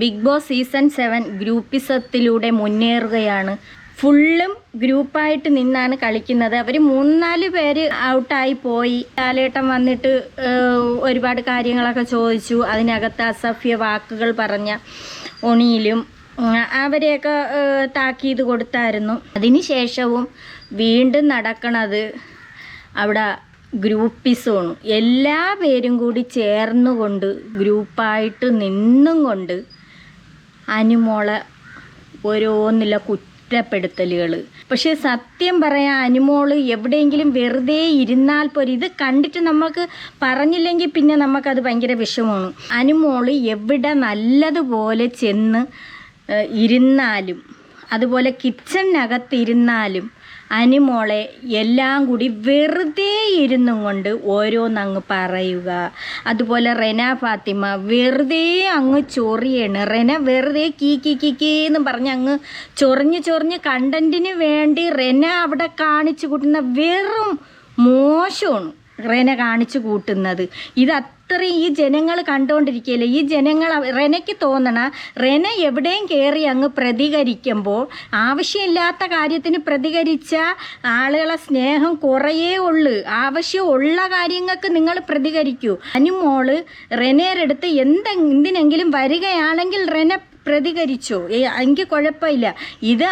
Big Boss season seven ഗ്രൂപ്പിസത്തിലൂടെ മുന്നേറുകയാണ്. ഫുള്ളും ഗ്രൂപ്പായിട്ട് നിന്നാണ് കളിക്കുന്നത്. അവർ മൂന്നാൽ പേര് ഔട്ടായി പോയി. കാലേട്ടം വന്നിട്ട് ഒരുപാട് കാര്യങ്ങളൊക്കെ ചോദിച്ചു. അതിനകത്ത് അസഭ്യ വാക്കുകൾ പറഞ്ഞ ഒണിയിലും അവരെയൊക്കെ താക്കീത് കൊടുത്തായിരുന്നു. അതിന് ശേഷവും വീണ്ടും നടക്കണത് അവിടെ ഗ്രൂപ്പിസോണ് എല്ലാ പേരും കൂടി ചേർന്നുകൊണ്ട് ഗ്രൂപ്പായിട്ട് നിന്നും കൊണ്ട് അനുമോളെ ഓരോന്നില്ല കുറ്റപ്പെടുത്തലുകൾ പക്ഷേ സത്യം പറയാൻ അനുമോൾ എവിടെയെങ്കിലും വെറുതെ ഇരുന്നാൽ പോലും ഇത് കണ്ടിട്ട് നമുക്ക് പറഞ്ഞില്ലെങ്കിൽ പിന്നെ നമുക്കത് ഭയങ്കര വിഷമമാണ് അനുമോൾ എവിടെ നല്ലതുപോലെ ചെന്ന് ഇരുന്നാലും അതുപോലെ കിച്ചണിനകത്ത് ഇരുന്നാലും അനിമോളെ എല്ലാം കൂടി വെറുതെ ഇരുന്നും കൊണ്ട് ഓരോന്നങ്ങ് പറയുക. അതുപോലെ റെന ഫാത്തിമ വെറുതെ അങ്ങ് ചൊറിയാണ്. റെന വെറുതെ കീ കീ കീ കീ എന്ന് പറഞ്ഞ് അങ്ങ് ചൊറിഞ്ഞ് ചൊറിഞ്ഞ് കണ്ടന്റിന് വേണ്ടി റെന അവിടെ കാണിച്ചു കൂട്ടുന്ന വെറും മോശമാണ് റെന കാണിച്ചു കൂട്ടുന്നത്. ഇത് അത്രയും ഈ ജനങ്ങൾ കണ്ടുകൊണ്ടിരിക്കുകയല്ലേ ഈ ജനങ്ങൾ റെനയ്ക്ക് തോന്നണ റെന എവിടെയും കയറി അങ്ങ് പ്രതികരിക്കുമ്പോൾ ആവശ്യമില്ലാത്ത കാര്യത്തിന് പ്രതികരിച്ച ആളുകളെ സ്നേഹം കുറയേ ഉള്ളു. ആവശ്യമുള്ള കാര്യങ്ങൾക്ക് നിങ്ങൾ പ്രതികരിക്കൂ. അനുമോൾ റെനയുടെ അടുത്ത് എന്ത് എന്തിനെങ്കിലും വരികയാണെങ്കിൽ റെന പ്രതികരിച്ചോ. എനിക്ക് കുഴപ്പമില്ല. ഇത്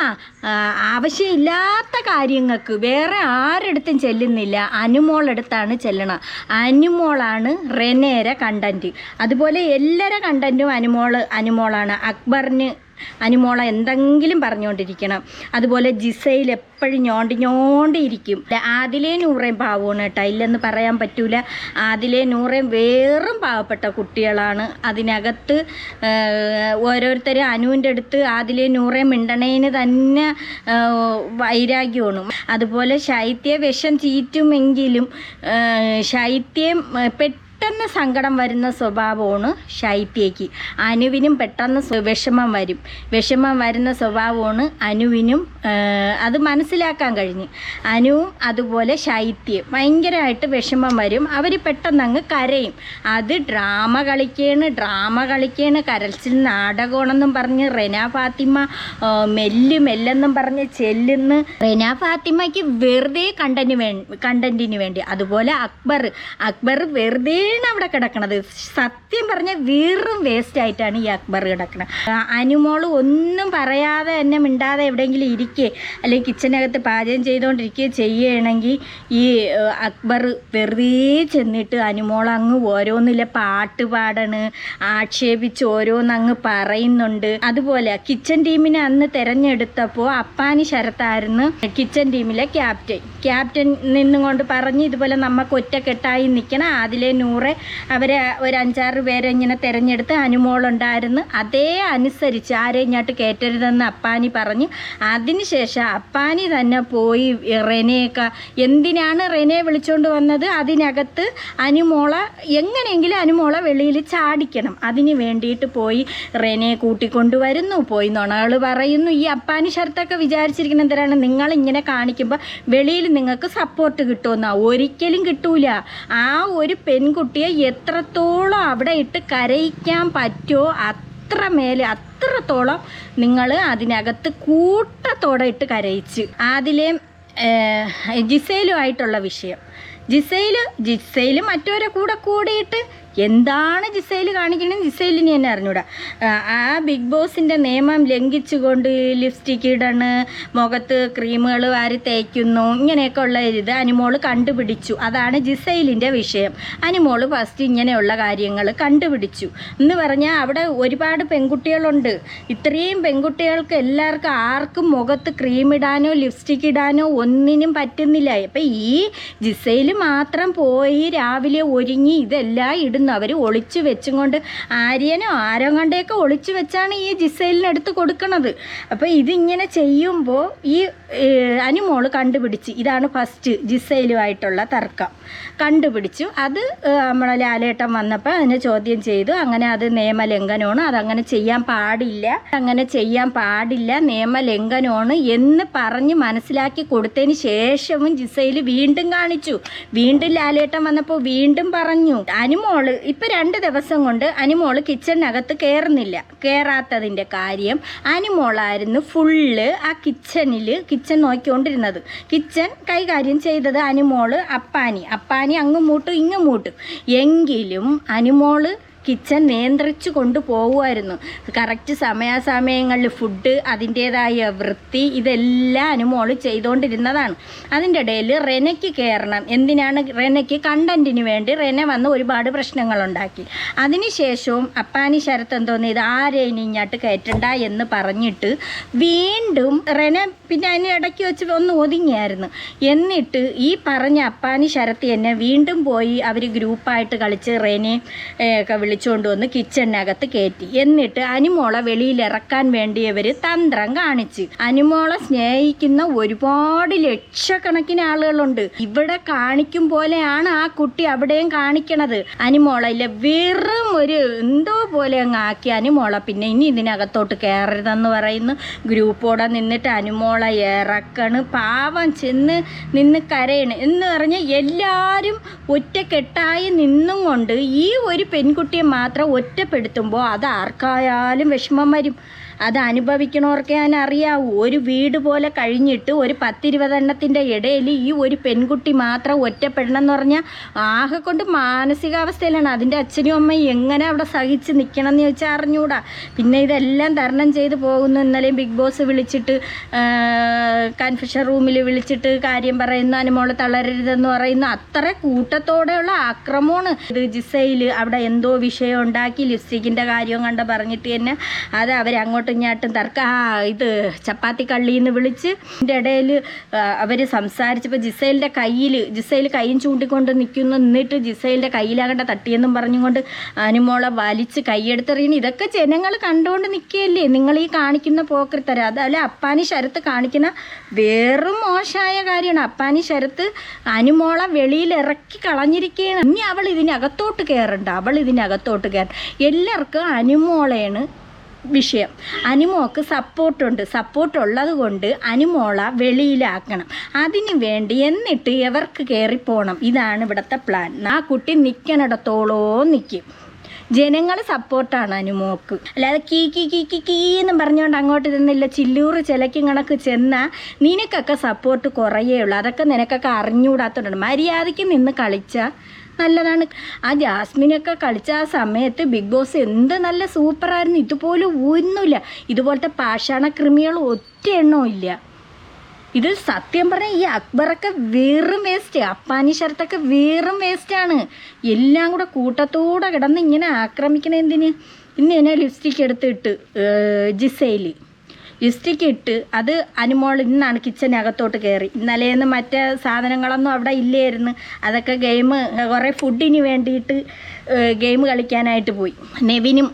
ആവശ്യമില്ലാത്ത കാര്യങ്ങൾക്ക് വേറെ ആരെടുത്തും ചെല്ലുന്നില്ല. അനുമോളെടുത്താണ് ചെല്ലണം. അനുമോളാണ് റെനേര കണ്ടന്റ് അതുപോലെ എല്ലാവരുടെ കണ്ടന്റും അനുമോൾ അനുമോളാണ്. അക്ബറിന് അനുമോള എന്തെങ്കിലും പറഞ്ഞുകൊണ്ടിരിക്കണം. അതുപോലെ ജിസയിൽ എപ്പോഴും ഞോണ്ടി ഞോണ്ടിയിരിക്കും ആദിലേ നൂറേം പാവമാണ് കേട്ടോ. ഇല്ലെന്ന് പറയാൻ പറ്റൂല. ആദിലേ നൂറേം വേറും പാവപ്പെട്ട കുട്ടികളാണ്. അതിനകത്ത് ഓരോരുത്തരും അനുവിന്റെ അടുത്ത് ആദിലേ നൂറേം മിണ്ടണേന് തന്നെ വൈരാഗ്യമാണ്. അതുപോലെ ശൈത്യ വിഷം ചീറ്റുമെങ്കിലും ശൈത്യം ആ, പെട്ടെന്ന് സങ്കടം വരുന്ന സ്വഭാവമാണ് ഷൈപ്പിയയ്ക്ക് അനുവിനും പെട്ടെന്ന് വിഷമം വരും. വിഷമം വരുന്ന സ്വഭാവമാണ് അനുവിനും അത് മനസ്സിലാക്കാൻ കഴിഞ്ഞ്. അനുവും അതുപോലെ ശൈത്യം ഭയങ്കരമായിട്ട് വിഷമം വരും. അവർ പെട്ടെന്ന് അങ്ങ് കരയും. അത് ഡ്രാമ കളിക്കേണ് ഡ്രാമ കളിക്കേണ്. കരച്ചിൽ നാടകമാണെന്നും പറഞ്ഞ് റെന ഫാത്തിമ മെല്ല് മെല്ലെന്നും പറഞ്ഞ് ചെല്ലുന്ന്. റെന ഫാത്തിമയ്ക്ക് വെറുതെ കണ്ടന്റിന് വേ കണ്ടന്റിന് വേണ്ടി. അതുപോലെ അക്ബർ. അക്ബർ വെറുതെ അവിടെ കിടക്കണത്. സത്യം പറഞ്ഞ വീറും വേസ്റ്റ് ആയിട്ടാണ് ഈ അക്ബർ കിടക്കണത്. അനുമോൾ ഒന്നും പറയാതെ എന്നെ മിണ്ടാതെ എവിടെയെങ്കിലും ഇരിക്കേ അല്ലെങ്കിൽ കിച്ചനകത്ത് പാചകം ചെയ്തുകൊണ്ടിരിക്കുകയോ ചെയ്യുകയാണെങ്കിൽ ഈ അക്ബർ വെറുതെ ചെന്നിട്ട് അനുമോൾ അങ്ങ് ഓരോന്നില്ല പാട്ട് പാടണ് ആക്ഷേപിച്ച് ഓരോന്നങ്ങ് പറയുന്നുണ്ട്. അതുപോലെ കിച്ചൺ ടീമിനെ അന്ന് തിരഞ്ഞെടുത്തപ്പോൾ അപ്പാനി ശരത്തായിരുന്നു കിച്ചൺ ടീമിലെ ക്യാപ്റ്റൻ ക്യാപ്റ്റൻ നിന്നുകൊണ്ട് പറഞ്ഞ് ഇതുപോലെ നമുക്ക് ഒറ്റക്കെട്ടായി നിൽക്കണം അതിലെ നൂറെ അവരെ ഒരു അഞ്ചാറ് പേരെ ഇങ്ങനെ തിരഞ്ഞെടുത്ത് അനുമോളുണ്ടായിരുന്നു. അതേ അനുസരിച്ച് ആരെയും ഇങ്ങോട്ട് കയറ്റരുതെന്ന് അപ്പാനി പറഞ്ഞ്. അതിനുശേഷം അപ്പാനി തന്നെ പോയി റെനയൊക്കെ എന്തിനാണ് റെനയെ വിളിച്ചുകൊണ്ട് വന്നത്? അതിനകത്ത് അനുമോള എങ്ങനെയെങ്കിലും അനുമോള വെളിയിൽ ചാടിക്കണം. അതിന് വേണ്ടിയിട്ട് പോയി റെനയെ കൂട്ടിക്കൊണ്ടുവരുന്നു. പോയി നുണകൾ പറയുന്നു. ഈ അപ്പാനി ഷർട്ടൊക്കെ വിചാരിച്ചിരിക്കുന്ന എന്തിനാണ്? നിങ്ങൾ ഇങ്ങനെ കാണിക്കുമ്പോൾ വെളിയിൽ നിങ്ങൾക്ക് സപ്പോർട്ട് കിട്ടുമെന്നാണ് ഒരിക്കലും കിട്ടൂല. ആ ഒരു പെൺകുട്ടിയെ എത്രത്തോളം അവിടെ ഇട്ട് കരയിക്കാൻ പറ്റുമോ അത്ര മേലെ അത്രത്തോളം നിങ്ങൾ അതിനകത്ത് കൂട്ടത്തോടെ ഇട്ട് കരയിച്ച്. അതിലെ ജിസയിലുമായിട്ടുള്ള വിഷയം. ജിസയിൽ ജിസയിൽ മറ്റവരെ കൂടെ കൂടിയിട്ട് എന്താണ് ജിസൈൽ കാണിക്കണത് ജിസൈലിനി തന്നെ അറിഞ്ഞൂടാ. ആ, ബിഗ് ബോസിന്റെ നിയമം ലംഘിച്ചുകൊണ്ട് ലിപ്സ്റ്റിക്ക് ഇടണ് മുഖത്ത് ക്രീമുകൾ വാരി തേക്കുന്നു ഇങ്ങനെയൊക്കെ ഉള്ള ഇത് അനുമോൾ കണ്ടുപിടിച്ചു. അതാണ് ജിസൈലിന്റെ വിഷയം. അനുമോൾ ഫസ്റ്റ് ഇങ്ങനെയുള്ള കാര്യങ്ങൾ കണ്ടുപിടിച്ചു. എന്ന് പറഞ്ഞാൽ അവിടെ ഒരുപാട് പെൺകുട്ടികളുണ്ട്. ഇത്രയും പെൺകുട്ടികൾക്ക് എല്ലാവർക്കും ആർക്കും മുഖത്ത് ക്രീം ഇടാനോ ലിപ്സ്റ്റിക്ക് ഇടാനോ ഒന്നിനും പറ്റുന്നില്ല. അപ്പം ഈ ജിസൈൽ മാത്രം പോയി രാവിലെ ഒരുങ്ങി ഇതെല്ലാം ഇടുന്നു അവർ ഒളിച്ചു വെച്ചും കൊണ്ട് ആര്യനോ ആരോ കണ്ടേക്കെ ഒളിച്ചു വെച്ചാണ് ഈ ജിസൈലിനെടുത്ത് കൊടുക്കണത്. അപ്പോൾ ഇതിങ്ങനെ ചെയ്യുമ്പോൾ ഈ അനുമോൾ കണ്ടുപിടിച്ച്. ഇതാണ് ഫസ്റ്റ് ജിസൈലുമായിട്ടുള്ള തർക്കം. കണ്ടുപിടിച്ചു. അത് നമ്മളെ ലാലേട്ടൻ വന്നപ്പോൾ അതിനെ ചോദ്യം ചെയ്തു. അങ്ങനെ അത് നിയമലംഘനമാണ്. അതങ്ങനെ ചെയ്യാൻ പാടില്ല. അങ്ങനെ ചെയ്യാൻ പാടില്ല. നിയമലംഘനമാണ് എന്ന് പറഞ്ഞ് മനസ്സിലാക്കി കൊടുത്തതിന് ശേഷവും ജിസയിൽ വീണ്ടും കാണിച്ചു. വീണ്ടും ലാലേട്ടൻ വന്നപ്പോൾ വീണ്ടും പറഞ്ഞു. അനുമോൾ ഇപ്പം രണ്ട് ദിവസം കൊണ്ട് അനിമോൾ കിച്ചണിനകത്ത് കയറുന്നില്ല കയറാത്തതിന്റെ കാര്യം അനിമോളായിരുന്നു ഫുള്ള് ആ കിച്ചണിൽ കിച്ചൺ നോക്കിക്കൊണ്ടിരുന്നത്. കിച്ചൺ കൈകാര്യം ചെയ്തത് അനിമോൾ അപ്പാനി. അപ്പാനി അങ്ങും മൂട്ടും ഇങ്ങും മൂട്ടും. എങ്കിലും അനിമോൾ കിച്ചൺ നിയന്ത്രിച്ചു കൊണ്ടുപോകുമായിരുന്നു കറക്റ്റ് സമയാസമയങ്ങളിൽ ഫുഡ് അതിന്റേതായ വൃത്തി ഇതെല്ലാം അനുമോൾ ചെയ്തുകൊണ്ടിരുന്നതാണ്. അതിന്റെ ഇടയിൽ റെനയ്ക്ക് കയറണം. എന്തിനാണ് റെനയ്ക്ക് കണ്ടന്റിന് വേണ്ടി റെന വന്ന് ഒരുപാട് പ്രശ്നങ്ങളുണ്ടാക്കി. അതിനുശേഷവും അപ്പാനി ശരത്ത് എന്തോ ഇത് ആരെയും ഇങ്ങോട്ട് കയറ്റണ്ട എന്ന് പറഞ്ഞിട്ട് വീണ്ടും റെന പിന്നെ അതിന് ഇടയ്ക്ക് വെച്ച് ഒന്ന് ഒതുങ്ങിയായിരുന്നു. എന്നിട്ട് ഈ പറഞ്ഞ അപ്പാനി ശരത്ത് എന്നെ വീണ്ടും പോയി അവർ ഗ്രൂപ്പായിട്ട് കളിച്ച് റെനെ ഏ, വിളിച്ചുകൊണ്ട് വന്ന് കിച്ചണിനകത്ത് കയറ്റി എന്നിട്ട് അനിമോളെ വെളിയിൽ ഇറക്കാൻ വേണ്ടി ഇവർ തന്ത്രം കാണിച്ച്. അനിമോളെ സ്നേഹിക്കുന്ന ഒരുപാട് ലക്ഷക്കണക്കിന് ആളുകളുണ്ട്. ഇവിടെ കാണിക്കും പോലെയാണ് ആ കുട്ടി അവിടെയും കാണിക്കണത്. അനിമോളയിലെ വെറും ഒരു എന്തോ പോലെ അങ്ങ് ആക്കി അനിമോളെ. പിന്നെ ഇനി ഇതിനകത്തോട്ട് കയറരുതെന്ന് പറയുന്നു. ഗ്രൂപ്പോടെ നിന്നിട്ട് അനിമോളെ ഇറക്കണ്. പാവം ചെന്ന് നിന്ന് കരയണ്. എന്ന് പറഞ്ഞ് എല്ലാവരും ഒറ്റക്കെട്ടായി നിന്നും കൊണ്ട് ഈ ഒരു പെൺകുട്ടിയെ മാത്രം ഒറ്റപ്പെടുത്തുമ്പോൾ അത് ആർക്കായാലും വിഷമം വരും. അത് അനുഭവിക്കണവർക്കെ ഞാൻ അറിയാവൂ. ഒരു വീട് പോലെ കഴിഞ്ഞിട്ട് ഒരു പത്തിരുപതെണ്ണത്തിന്റെ ഇടയിൽ ഈ ഒരു പെൺകുട്ടി മാത്രം ഒറ്റപ്പെടണം എന്ന് പറഞ്ഞാൽ ആകെ കൊണ്ട് മാനസികാവസ്ഥയിലാണ്. അതിന്റെ അച്ഛനും അമ്മയും എങ്ങനെ അവിടെ സഹിച്ച് നിൽക്കണം എന്ന് ചോദിച്ചാൽ അറിഞ്ഞൂടാ. പിന്നെ ഇതെല്ലാം തരണം ചെയ്ത് പോകുന്നു. ഇന്നലെയും ബിഗ് ബോസ് വിളിച്ചിട്ട് കൺഫ്യൂഷൻ റൂമിൽ വിളിച്ചിട്ട് കാര്യം പറയുന്നു. അനുമോൾ തളരരുതെന്ന് പറയുന്നു. അത്ര കൂട്ടത്തോടെയുള്ള ആക്രമമാണ് ഇത് ജിസയിൽ അവിടെ എന്തോ വിഷയം ഉണ്ടാക്കി ലിപ്സ്റ്റിക്കിന്റെ കാര്യം കണ്ട് പറഞ്ഞിട്ട് തന്നെ അത് അവർ അങ്ങോട്ടും ഇങ്ങോട്ടും തർക്ക ഇത് ചപ്പാത്തി കള്ളിന്ന് വിളിച്ച് ഇതിന്റെ ഇടയിൽ അവർ സംസാരിച്ചപ്പോൾ ജിസൈലിന്റെ കയ്യിൽ ജിസൈൽ കൈയും ചൂണ്ടിക്കൊണ്ട് നിൽക്കുന്നു. എന്നിട്ട് ജിസൈലിന്റെ കയ്യിലാകട്ടെ തട്ടിയെന്നും പറഞ്ഞുകൊണ്ട് അനുമോളെ വലിച്ച് കൈയെടുത്തെറിയണം ഇതൊക്കെ ജനങ്ങൾ കണ്ടുകൊണ്ട് നിൽക്കുകയല്ലേ? നിങ്ങൾ ഈ കാണിക്കുന്ന പോക്കരുത്തരം അതല്ല അപ്പാനി ശരത്ത് കാണിക്കുന്ന വേറും മോശമായ കാര്യമാണ്. അപ്പാനി ശരത്ത് അനുമോളെ വെളിയിൽ ഇറക്കി കളഞ്ഞിരിക്കുകയാണ്. ഇനി അവൾ ഇതിനകത്തോട്ട് കയറണ്ട. അവൾ ഇതിനകത്തോട്ട് കയറണ്ട. എല്ലാവർക്കും അനുമോളയാണ് വിഷയം. അനുമോക്ക് സപ്പോർട്ടുണ്ട്. സപ്പോർട്ട് ഉള്ളത് കൊണ്ട് അനുമോള വെളിയിലാക്കണം. അതിനു വേണ്ടി എന്നിട്ട് എവർക്ക് കയറിപ്പോണം. ഇതാണ് ഇവിടുത്തെ പ്ലാൻ ആ കുട്ടി നിൽക്കണിടത്തോളോ നിൽക്കും ജനങ്ങൾ സപ്പോർട്ടാണ് അനുമോക്ക് അല്ലാതെ കീ കീ കീ കീ കീ എന്നും പറഞ്ഞുകൊണ്ട് അങ്ങോട്ട് നിന്നില്ല ചില്ലൂറ് ചിലക്കും കണക്ക് ചെന്നാൽ നിനക്കൊക്കെ സപ്പോർട്ട് കുറയേ ഉള്ളൂ. അതൊക്കെ നിനക്കൊക്കെ അറിഞ്ഞുകൂടാത്തതുകൊണ്ട് മര്യാദയ്ക്ക് നിന്ന് കളിച്ചാൽ നല്ലതാണ്. ആ ജാസ്മിനൊക്കെ കളിച്ച ആ സമയത്ത് ബിഗ് ബോസ് എന്ത് നല്ല സൂപ്പറായിരുന്നു. ഇതുപോലും ഒന്നുമില്ല ഇതുപോലത്തെ പാഷാണ കൃമികൾ ഒറ്റ എണ്ണവും ഇല്ല. ഇത് സത്യം പറഞ്ഞാൽ ഈ അക്ബറൊക്കെ വെറും വേസ്റ്റ് അപ്പാനി ശരത്തൊക്കെ വെറും വേസ്റ്റാണ് എല്ലാം കൂടെ കൂട്ടത്തോടെ കിടന്ന് ഇങ്ങനെ ആക്രമിക്കണ എന്തിന്? ഇന്ന് എന്നെ ലിപ്സ്റ്റിക് എടുത്തിട്ട് ജിസയിൽ ലിപ്സ്റ്റിക് ഇട്ട് അത് അനുമോൾ ഇന്നാണ് കിച്ചനകത്തോട്ട് കയറി ഇന്നലേന്ന് മറ്റേ സാധനങ്ങളൊന്നും അവിടെ ഇല്ലായിരുന്നു. അതൊക്കെ ഗെയിം കുറേ ഫുഡിന് വേണ്ടിയിട്ട് ഗെയിം കളിക്കാനായിട്ട് പോയി. നെവിനും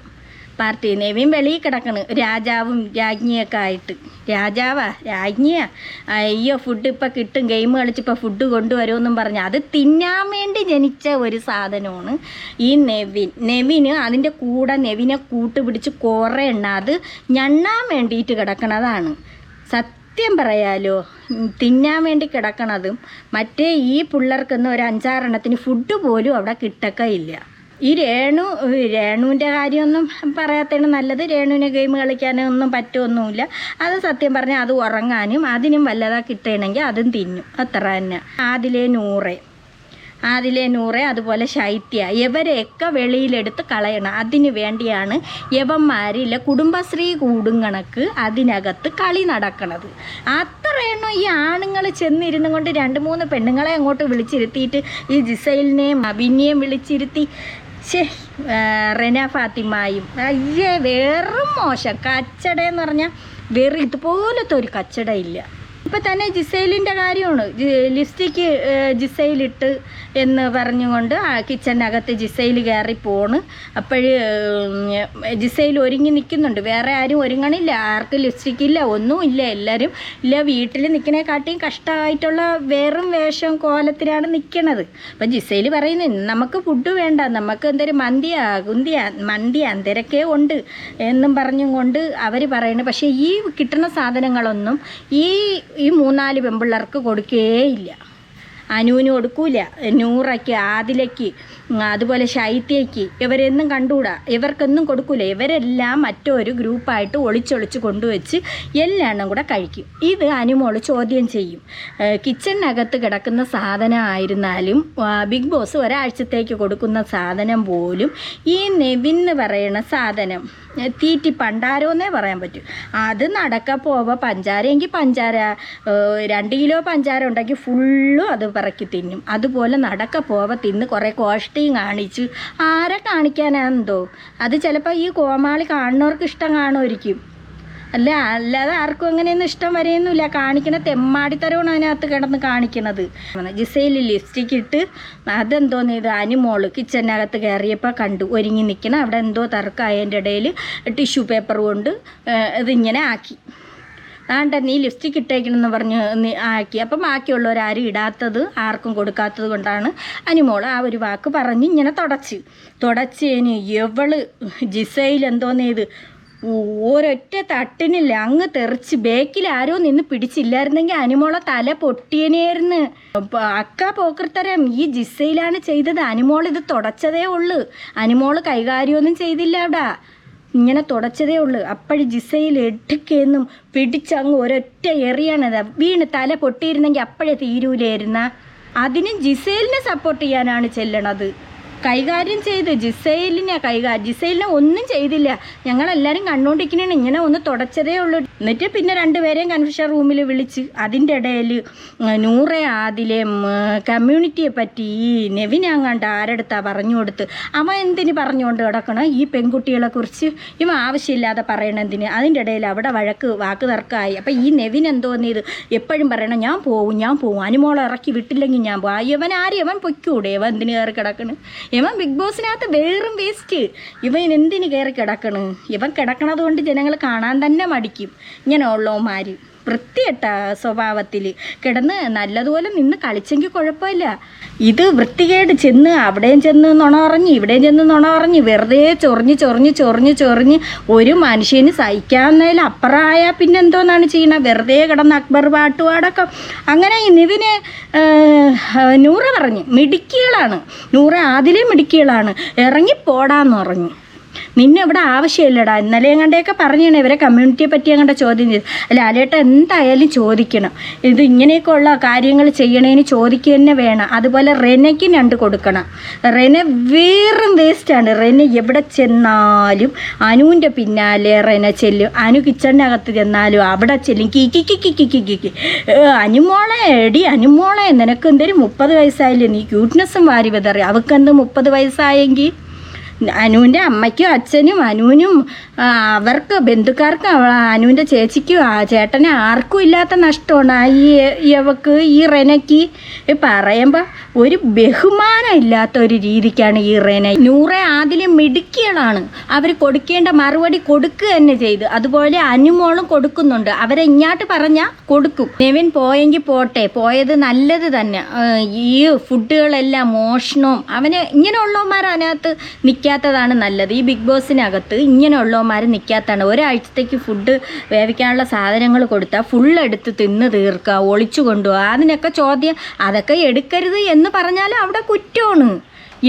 പാർട്ടി നെവിൻ വെളിയിൽ കിടക്കണ്. രാജാവും രാജ്ഞിയൊക്കെ ആയിട്ട്. രാജാവാ രാജ്ഞിയാ. അയ്യോ ഫുഡ് ഇപ്പം കിട്ടും. ഗെയിം കളിച്ചിപ്പോൾ ഫുഡ് കൊണ്ടുവരുമെന്നും പറഞ്ഞു. അത് തിന്നാൻ വേണ്ടി ജനിച്ച ഒരു സാധനമാണ് ഈ നെവിൻ. നെവിന് അതിന്റെ കൂടെ നെവിനെ കൂട്ടുപിടിച്ച് കുറേ എണ്ണ. അത് ഞണ്ണാൻ വേണ്ടിയിട്ട് കിടക്കണതാണ്. സത്യം പറയാലോ തിന്നാൻ വേണ്ടി കിടക്കണതും മറ്റേ ഈ പിള്ളേർക്കൊന്നും ഒരു അഞ്ചാറെണ്ണത്തിന് ഫുഡ് പോലും അവിടെ കിട്ടക്ക ഇല്ല ഈ രേണു രേണുവിന്റെ കാര്യമൊന്നും പറയാത്തതാണ് നല്ലത് രേണുവിനെ ഗെയിം കളിക്കാനൊന്നും പറ്റുമൊന്നുമില്ല അത് സത്യം പറഞ്ഞാൽ അത് ഉറങ്ങാനും അതിനും വല്ലതാ കിട്ടണമെങ്കിൽ അതും തിന്നും. അത്ര തന്നെ. ആദിലെ നൂറ്. അതിലെ നൂറെ അതുപോലെ ശൈത്യ. ഇവരെയൊക്കെ വെളിയിലെടുത്ത് കളയണം. അതിന് വേണ്ടിയാണ് യവന്മാരിലെ കുടുംബശ്രീ കൂടുങ്ങണക്ക് അതിനകത്ത് കളി നടക്കണത്. അത്രയെണ്ണം ഈ ആണുങ്ങൾ ചെന്നിരുന്നു കൊണ്ട് രണ്ട് മൂന്ന് പെണ്ണുങ്ങളെ അങ്ങോട്ട് വിളിച്ചിരുത്തിയിട്ട് ഈ ജിസൈലിനെയും അബിനെയും വിളിച്ചിരുത്തി ശേ റെന ഫാത്തിമായും. അയ്യേ വെറും മോശം. കച്ചട എന്ന് പറഞ്ഞാൽ വെറും ഇതുപോലത്തെ ഒരു കച്ചട ഇല്ല ഇപ്പം തന്നെ ജിസൈലിന്റെ കാര്യമാണ്. ലിപ്സ്റ്റിക്ക് ജിസൈലിട്ട് എന്ന് പറഞ്ഞുകൊണ്ട് ആ കിച്ചണിനകത്ത് ജിസൈൽ കയറി പോണ്. അപ്പോഴ് ജിസൈൽ ഒരുങ്ങി നിൽക്കുന്നുണ്ട് വേറെ ആരും ഒരുങ്ങണില്ല. ആർക്കും ലിപ്സ്റ്റിക്ക് ഇല്ല ഒന്നും ഇല്ല. എല്ലാവരും ഇല്ല. വീട്ടിൽ നിൽക്കണേക്കാട്ടിയും കഷ്ടമായിട്ടുള്ള വെറും വേഷം കോലത്തിലാണ് നിൽക്കണത് അപ്പം ജിസൈൽ പറയുന്നത് നമുക്ക് ഫുഡ് വേണ്ട. നമുക്ക് എന്തൊരു മന്തിയാ കുന്തിയാ മന്തിയാ എന്തൊരൊക്കെ ഉണ്ട്. എന്നും പറഞ്ഞും കൊണ്ട് അവർ പറയുന്നത് പക്ഷേ ഈ കിട്ടുന്ന സാധനങ്ങളൊന്നും ഈ ഈ മൂന്നാൽ പെമ്പിള്ളേർക്ക് കൊടുക്കുകയില്ല അനുവിന് കൊടുക്കൂല. നൂറയ്ക്ക് ആദിലയ്ക്ക് അതുപോലെ ശൈത്യയ്ക്ക്. ഇവരെന്നും കണ്ടുകൂടാ. ഇവർക്കൊന്നും കൊടുക്കൂല. ഇവരെല്ലാം മറ്റൊരു ഗ്രൂപ്പായിട്ട് ഒളിച്ചൊളിച്ച് കൊണ്ടുവച്ച് എല്ലാം കൂടെ കഴിക്കും. ഇത് അനുമോൾ ചോദ്യം ചെയ്യും. കിച്ചണിനകത്ത് കിടക്കുന്ന സാധനമായിരുന്നാലും ബിഗ് ബോസ് ഒരാഴ്ചത്തേക്ക് കൊടുക്കുന്ന സാധനം പോലും ഈ നെവിൻ എന്ന് പറയുന്ന സാധനം തീറ്റി പണ്ടാരോന്നേ പറയാൻ പറ്റൂ. അത് നടക്ക പോവ പഞ്ചാര. എങ്കിൽ പഞ്ചാര രണ്ട് കിലോ പഞ്ചാര ഉണ്ടെങ്കിൽ ഫുള്ളും അത് പറക്കി തിന്നും. അതുപോലെ നടക്ക പോവ തിന്ന് കുറേ കോഷ്ടിയും കാണിച്ച്. ആരെ കാണിക്കാനാണെന്തോ അത് ചിലപ്പോൾ ഈ കോമാളി കാണുന്നവർക്ക് ഇഷ്ടം കാണുമായിരിക്കും. അല്ല അല്ലാതെ ആർക്കും അങ്ങനെയൊന്നും ഇഷ്ടം വരെയൊന്നുമില്ല. കാണിക്കണ തെമ്മാടിത്തരമാണ് അതിനകത്ത് കിടന്ന് കാണിക്കണത്. ജിസയിൽ ലിപ്സ്റ്റിക് ഇട്ട് അതെന്തോന്ന് ഇത് അനിമോൾ കിച്ചനകത്ത് കയറിയപ്പോൾ കണ്ടു. ഒരുങ്ങി നിൽക്കണം അവിടെ എന്തോ തർക്കമായതിന്റെ ഇടയിൽ ടിഷ്യൂ പേപ്പർ കൊണ്ട് ഇതിങ്ങനെ ആക്കി. ആണ്ട നീ ലിപ്സ്റ്റിക് ഇട്ടേക്കണമെന്ന് പറഞ്ഞ് ആക്കി. അപ്പം ബാക്കിയുള്ളവരാരും ഇടാത്തത് ആർക്കും കൊടുക്കാത്തത് കൊണ്ടാണ് അനിമോൾ ആ ഒരു വാക്ക് പറഞ്ഞ് ഇങ്ങനെ തുടച്ച്. തുടച്ചതിന് എവൾ ജിസയിൽ എന്തോന്നേത് ഒരൊറ്റ തട്ടിനില്ല അങ്ങ് തെറിച്ച്. ബേക്കിൽ ആരോ നിന്ന് പിടിച്ചില്ലായിരുന്നെങ്കിൽ അനുമോളെ തല പൊട്ടിയനെയായിരുന്നു അക്ക പോക്കർത്തരം ഈ ജിസയിലാണ് ചെയ്തത്. അനുമോൾ ഇത് തുടച്ചതേ ഉള്ളു. അനിമോൾ കൈകാര്യമൊന്നും ചെയ്തില്ല അവിടെ. ഇങ്ങനെ തുടച്ചതേ ഉള്ളു. അപ്പോഴും ജിസയിൽ എടുക്കെന്നും പിടിച്ചങ്ങ് ഒരൊറ്റ എറിയാണത് വീണ് തല പൊട്ടിയിരുന്നെങ്കിൽ അപ്പോഴേ തീരൂലായിരുന്ന. അതിനും ജിസേലിനെ സപ്പോർട്ട് ചെയ്യാനാണ് ചെല്ലണത്. കൈകാര്യം ചെയ്ത് ജിസൈലിനെ കൈകാര്യം ജിസൈലിനെ ഒന്നും ചെയ്തില്ല. ഞങ്ങളെല്ലാവരും കണ്ടുകൊണ്ടിരിക്കണേണ് ഇങ്ങനെ ഒന്ന് തുടച്ചതേ ഉള്ളൂ. എന്നിട്ട് പിന്നെ രണ്ടുപേരെയും കൺഫ്യൂഷൻ റൂമിൽ വിളിച്ച് അതിന്റെ ഇടയിൽ നൂറെ ആദിലെ കമ്മ്യൂണിറ്റിയെ പറ്റി ഈ നെവിനാങ്ങാണ്ട് ആരെടുത്താ പറഞ്ഞു കൊടുത്ത് അവൻ എന്തിന് പറഞ്ഞുകൊണ്ട് കിടക്കണം ഈ പെൺകുട്ടികളെ കുറിച്ച് ഇവ ആവശ്യമില്ലാതെ പറയണെന്തിന് അതിന്റെ ഇടയിൽ അവിടെ വഴക്ക് വാക്ക് തർക്കമായി. അപ്പം ഈ നെവിൻ എന്തോന്നിയത് എപ്പോഴും പറയണം ഞാൻ പോവും ഞാൻ പോവും. അനുമോളെ ഇറക്കി വിട്ടില്ലെങ്കിൽ ഞാൻ പോവും. ആ ഇവൻ ആര്? ഇവൻ പൊയ്ക്കൂടെ? ഇവൻ എന്തിന് കയറി കിടക്കണ്? ഇവൻ ബിഗ് ബോസിനകത്ത് വേറും വേസ്റ്റ് ഇവൻ എന്തിന് കയറി കിടക്കണ്? ഇവൻ കിടക്കണത് കൊണ്ട് ജനങ്ങൾ കാണാൻ തന്നെ മടിക്കും. ഇങ്ങനെ ഉള്ളവന്മാർ സ്വഭാവത്തിൽ കിടന്ന് നല്ലതുപോലെ നിന്ന് കളിച്ചെങ്കിൽ കുഴപ്പമില്ല. ഇത് വൃത്തികേട് ചെന്ന് അവിടെയും ചെന്ന് നുണ ഉറഞ്ഞ് ഇവിടെയും ചെന്ന് നുണ ഉറഞ്ഞ് വെറുതെ ചൊറിഞ്ഞ് ചൊറിഞ്ഞ് ചൊറിഞ്ഞ് ചൊറിഞ്ഞ് ഒരു മനുഷ്യന് സഹിക്കാവുന്നതിൽ അപ്പുറമായാൽ പിന്നെന്തോന്നാണ് ചെയ്യണത് വെറുതെ കിടന്ന് അക്ബർ പാട്ടുപാടൊക്കെ. അങ്ങനെ നിവിന് നൂറ പറഞ്ഞു മിടുക്കികളാണ്. നൂറ് ആദിലെ മിടുക്കികളാണ്. ഇറങ്ങിപ്പോടാന്ന് പറഞ്ഞു. നിന്നെ ഇവിടെ ആവശ്യമില്ലടാ. ഇന്നലെ എങ്ങാണ്ടെയൊക്കെ പറഞ്ഞാണ് ഇവരെ കമ്മ്യൂണിറ്റിയെ പറ്റി അങ്ങനെ ചോദ്യം ചെയ്തു. അല്ല അലേട്ട എന്തായാലും ചോദിക്കണം. ഇത് ഇങ്ങനെയൊക്കെ ഉള്ള കാര്യങ്ങൾ ചെയ്യണേന് ചോദിക്കുക തന്നെ വേണം. അതുപോലെ റെനയ്ക്ക് രണ്ട് കൊടുക്കണം. റെന വേറും വേസ്റ്റാണ് റെന എവിടെ ചെന്നാലും അനുവിന്റെ പിന്നാലെ റെന ചെല്ലും. അനു കിച്ചണിനകത്ത് ചെന്നാലും അവിടെ ചെല്ലും. കി കി കി കി കി കി കി അനുമോളെ എടി അനുമോളെ നിനക്ക് എന്തേലും മുപ്പത് വയസ്സായില്ലേ? നീ ക്യൂട്ട്നെസ്സും വാരി വിതറി. അവക്കെന്ത് മുപ്പത് വയസ്സായെങ്കിൽ അനുവിന്റെ അമ്മയ്ക്കും അച്ഛനും അനുവിനും അവർക്ക് ബന്ധുക്കാർക്ക് അനുവിന്റെ ചേച്ചിക്കും ആ ചേട്ടന് ആർക്കും ഇല്ലാത്ത നഷ്ടമാണ്. ഈ ഇവക്ക് ഈ റെനയ്ക്ക് പറയുമ്പോൾ ഒരു ബഹുമാനം ഇല്ലാത്ത ഒരു രീതിക്കാണ് ഈ റെന നൂറെ ആദ്യം മിടുക്കികളാണ്. അവർ കൊടുക്കേണ്ട മറുപടി കൊടുക്കുക തന്നെ ചെയ്ത്. അതുപോലെ അനുമോളും കൊടുക്കുന്നുണ്ട്. അവരെ ഇങ്ങോട്ട് പറഞ്ഞാൽ കൊടുക്കും. നെവിൻ പോയെങ്കിൽ പോട്ടെ. പോയത് നല്ലത് തന്നെ. ഈ ഫുഡുകളെല്ലാം മോഷണവും അവന് ഇങ്ങനെയുള്ളവന്മാർ അതിനകത്ത് നിൽക്കാത്തതാണ് നല്ലത്. ഈ ബിഗ് ബോസിനകത്ത് ഇങ്ങനെയുള്ളവന്മാർ നിൽക്കാത്തതാണ് ഒരാഴ്ചത്തേക്ക് ഫുഡ് വേവിക്കാനുള്ള സാധനങ്ങൾ കൊടുത്താൽ ഫുൾ എടുത്ത് തിന്ന് തീർക്കുക ഒളിച്ചു കൊണ്ടുപോകുക അതിനൊക്കെ ചോദ്യം അതൊക്കെ എടുക്കരുത് എന്ന് പറഞ്ഞാൽ അവിടെ കുറ്റമാണ്.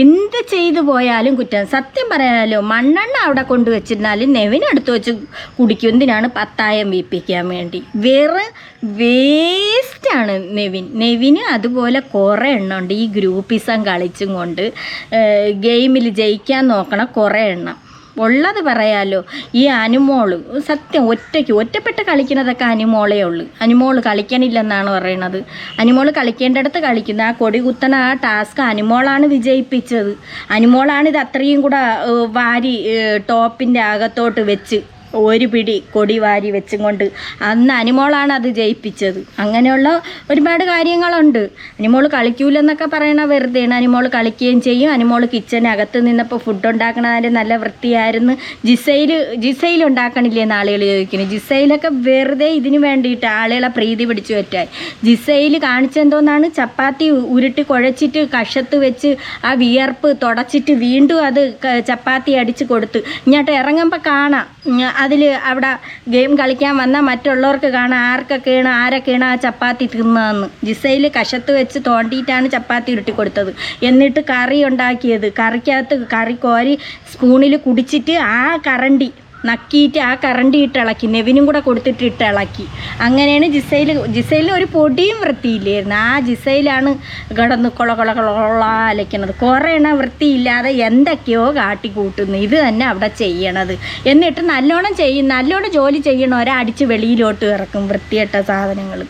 എന്ത് ചെയ്തു പോയാലും കുറ്റം. സത്യം പറയാലോ മണ്ണെണ്ണ അവിടെ കൊണ്ടുവച്ചിരുന്നാലും നെവിൻ എടുത്ത് വെച്ച് കുടിക്കും. എന്തിനാണ് പത്തായം വീപ്പിക്കാൻ വേണ്ടി? വേറെ വേസ്റ്റാണ് നെവിൻ. നെവിന് അതുപോലെ കുറേ എണ്ണം ഉണ്ട്. ഈ ഗ്രൂപ്പിസം കളിച്ചും കൊണ്ട് ഗെയിമിൽ ജയിക്കാൻ നോക്കണ കുറേ എണ്ണം. ഉള്ളത് പറയാലോ. ഈ അനുമോൾ സത്യം ഒറ്റയ്ക്ക് ഒറ്റപ്പെട്ട് കളിക്കുന്നതൊക്കെ അനുമോളേ ഉള്ളു. അനുമോൾ കളിക്കണില്ലെന്നാണ് പറയണത്. അനുമോൾ കളിക്കേണ്ടടുത്ത് കളിക്കുന്നത് ആ കൊടി കുത്തണ ആ ടാസ്ക് അനുമോളാണ് വിജയിപ്പിച്ചത്. അനുമോളാണ് ഇത് അത്രയും കൂടെ വാരി ടോപ്പിന്റെ അകത്തോട്ട് വെച്ച് ഒരു പിടി കൊടി വാരി വെച്ചും കൊണ്ട് അന്ന് അനിമോളാണ് അത് ജയിപ്പിച്ചത്. അങ്ങനെയുള്ള ഒരുപാട് കാര്യങ്ങളുണ്ട്. അനിമോൾ കളിക്കൂലെന്നൊക്കെ പറയണ വെറുതെയാണ് അനിമോൾ കളിക്കുകയും ചെയ്യും. അനിമോൾ കിച്ചനകത്ത് നിന്നപ്പോൾ ഫുഡ് ഉണ്ടാക്കണതിന്റെ നല്ല വൃത്തിയായിരുന്നു. ജിസയിൽ ജിസയിൽ ഉണ്ടാക്കണില്ലേന്ന് ആളുകൾ ചോദിക്കുന്നു. ജിസയിലൊക്കെ വെറുതെ ഇതിന് വേണ്ടിയിട്ട് ആളുകളെ പ്രീതി പിടിച്ചു പറ്റാൻ. ജിസയിൽ കാണിച്ചെന്തോന്നാണ് ചപ്പാത്തി ഉരുട്ടി കുഴച്ചിട്ട് കഷത്ത് വെച്ച് ആ വിയർപ്പ് തുടച്ചിട്ട് വീണ്ടും അത് ചപ്പാത്തി അടിച്ച് കൊടുത്ത്. ഇങ്ങോട്ട് ഇറങ്ങുമ്പോൾ കാണാം. അതിൽ അവിടെ ഗെയിം കളിക്കാൻ വന്ന മറ്റുള്ളവർക്ക് കാണാം ആർക്കൊക്കെയാണ് ആരൊക്കെയാണ് ആ ചപ്പാത്തി തിന്നതെന്ന് ജിസയിൽ കശത്ത് വെച്ച് തോണ്ടിയിട്ടാണ് ചപ്പാത്തി ഉരുട്ടി കൊടുത്തത്. എന്നിട്ട് കറി ഉണ്ടാക്കിയത്. കറിക്കകത്ത് കറി കോരി സ്പൂണിൽ കുടിച്ചിട്ട് ആ കറണ്ടി നക്കിയിട്ട് ആ കറണ്ട് ഇട്ട് ഇളക്കി നെവിനും കൂടെ കൊടുത്തിട്ട് ഇട്ട് ഇളക്കി അങ്ങനെയാണ് ജിസയിൽ ജിസയിൽ ഒരു പൊടിയും വൃത്തിയില്ലായിരുന്നു. ആ ജിസയിലാണ് കിടന്ന് കൊള കൊള കൊള അലയ്ക്കണത്. കുറേ എണ്ണം വൃത്തിയില്ലാതെ എന്തൊക്കെയോ കാട്ടിക്കൂട്ടുന്നു. ഇത് തന്നെ അവിടെ ചെയ്യണത്. എന്നിട്ട് നല്ലോണം ചെയ്യും നല്ലോണം ജോലി ചെയ്യണവരെ അടിച്ച് വെളിയിലോട്ട് ഇറക്കും വൃത്തിയിട്ട സാധനങ്ങൾ